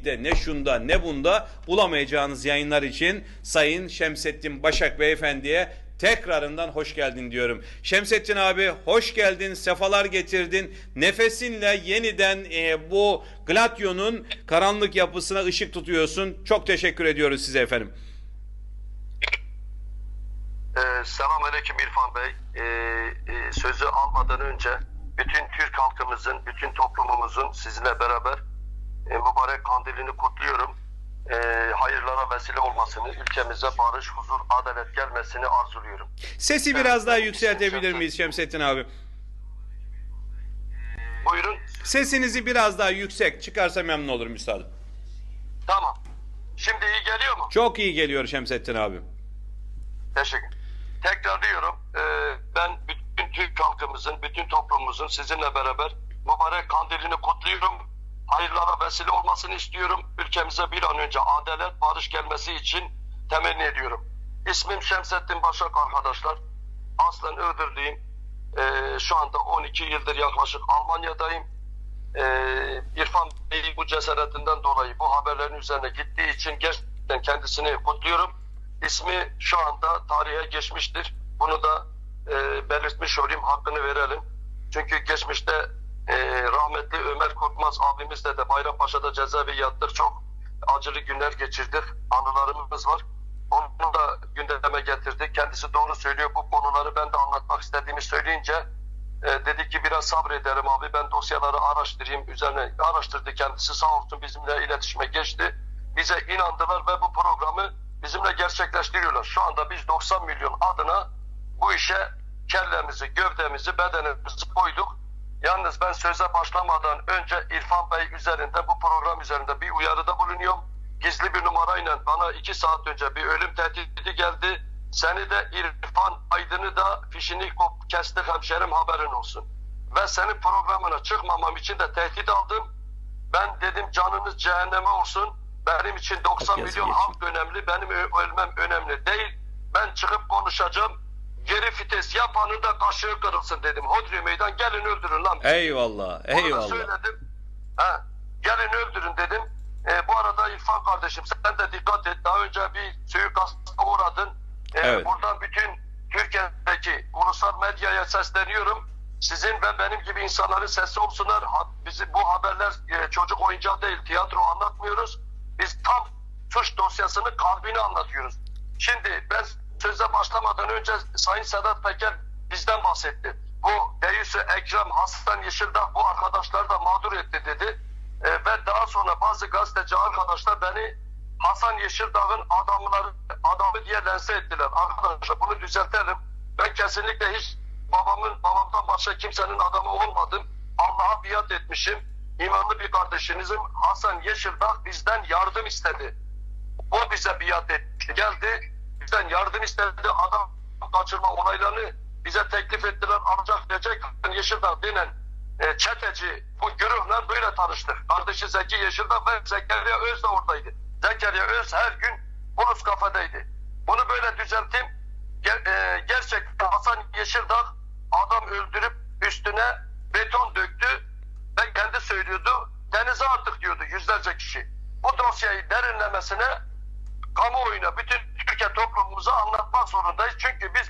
TV'de ne şunda ne bunda bulamayacağınız yayınlar için Sayın Şemsettin Başak Beyefendi'ye tekrarından hoş geldin diyorum. Şemsettin abi hoş geldin, sefalar getirdin. Nefesinle yeniden e, bu Gladio'nun karanlık yapısına ışık tutuyorsun. Çok teşekkür ediyoruz size efendim. Ee, Selamünaleyküm İrfan Bey. Ee, e, sözü almadan önce bütün Türk halkımızın, bütün toplumumuzun sizinle beraber e, mübarek kandilini kutluyorum. Ee, hayırlara vesile olmasını, ülkemize barış, huzur, adalet gelmesini arzuluyorum. Sesi biraz daha yükseltebilir miyiz Şemsettin abi? Buyurun. Sesinizi biraz daha yüksek çıkarsa memnun olurum üstadım. Tamam. Şimdi iyi geliyor mu? Çok iyi geliyor Şemsettin abi. Teşekkür. Tekrar diyorum, e, ben bütün Türk halkımızın, bütün toplumumuzun sizinle beraber mübarek kandilini kutluyorum. Hayırlara vesile olmasını istiyorum. Ülkemize bir an önce adalet, barış gelmesi için temenni ediyorum. İsmim Şemsettin Başak arkadaşlar. Aslen Iğdırlıyım. E, şu anda 12 yıldır yaklaşık Almanya'dayım. E, İrfan Bey bu cesaretinden dolayı bu haberlerin üzerine gittiği için gerçekten kendisini kutluyorum. İsmi şu anda tarihe geçmiştir. Bunu da e, belirtmiş olayım, hakkını verelim. Çünkü geçmişte e, rahmetli Ömer Korkmaz abimizle de Bayrampaşa'da cezaevi yattık. Çok acılı günler geçirdik. Anılarımız var. Onu da gündeme getirdik. Kendisi doğru söylüyor. Bu konuları ben de anlatmak istediğimi söyleyince e, dedi ki biraz sabredelim abi ben dosyaları araştırayım. Üzerine araştırdı kendisi sağ olsun bizimle iletişime geçti. Bize inandılar ve bu programı bizimle gerçekleştiriyorlar. Şu anda biz 90 milyon adına bu işe kellemizi, gövdemizi, bedenimizi koyduk. Yalnız ben söze başlamadan önce İrfan Bey üzerinde bu program üzerinde bir uyarıda bulunuyorum. Gizli bir numarayla bana iki saat önce bir ölüm tehdidi geldi. Seni de İrfan Aydın'ı da fişini kop hemşerim haberin olsun. Ve senin programına çıkmamam için de tehdit aldım. Ben dedim canınız cehenneme olsun. Benim için 90 Yazı milyon halk önemli. Benim ölmem önemli değil. Ben çıkıp konuşacağım. Geri vites yapanın da kaşığı kırılsın dedim. Hodri meydan gelin öldürün lan. Eyvallah, Onu da eyvallah. söyledim. Ha, gelin öldürün dedim. E, bu arada İrfan kardeşim sen de dikkat et. Daha önce bir suikasta uğradın. E, Evet. Buradan bütün Türkiye'deki ulusal medyaya sesleniyorum. Sizin ve benim gibi insanların sesi olsunlar. Ha- Bizi bu haberler e, çocuk oyuncağı değil, tiyatro anlatmıyoruz. Biz tam suç dosyasını kalbini anlatıyoruz. Şimdi ben söze başlamadan önce Sayın Sedat Peker bizden bahsetti. Bu Deyüsü Ekrem Hasan Yeşildağ bu arkadaşlar da mağdur etti dedi. E, ve daha sonra bazı gazeteci arkadaşlar beni Hasan Yeşildağ'ın adamları adamı diye lense ettiler. Arkadaşlar bunu düzeltelim. Ben kesinlikle hiç babamın babamdan başka kimsenin adamı olmadım. Allah'a biat etmişim. İmanlı bir kardeşinizim Hasan Yeşildağ bizden yardım istedi. O bize biat etti. Geldi bizden yardım istedi. Adam kaçırma olaylarını bize teklif ettiler. Ancak Recep Yeşildağ denen e, çeteci bu güruhla böyle tanıştık. Kardeşi Zeki Yeşildağ ve Zekeriya Öz de oradaydı. Zekeriya Öz her gün Bulus kafedeydi. Bunu böyle düzelttim. Ger- e, gerçekten Hasan Yeşildağ adam öldürüp üstüne beton döktü ve kendi söylüyordu. Denize attık diyordu yüzlerce kişi. Bu dosyayı derinlemesine kamuoyuna bütün Türkiye toplumumuza anlatmak zorundayız. Çünkü biz bu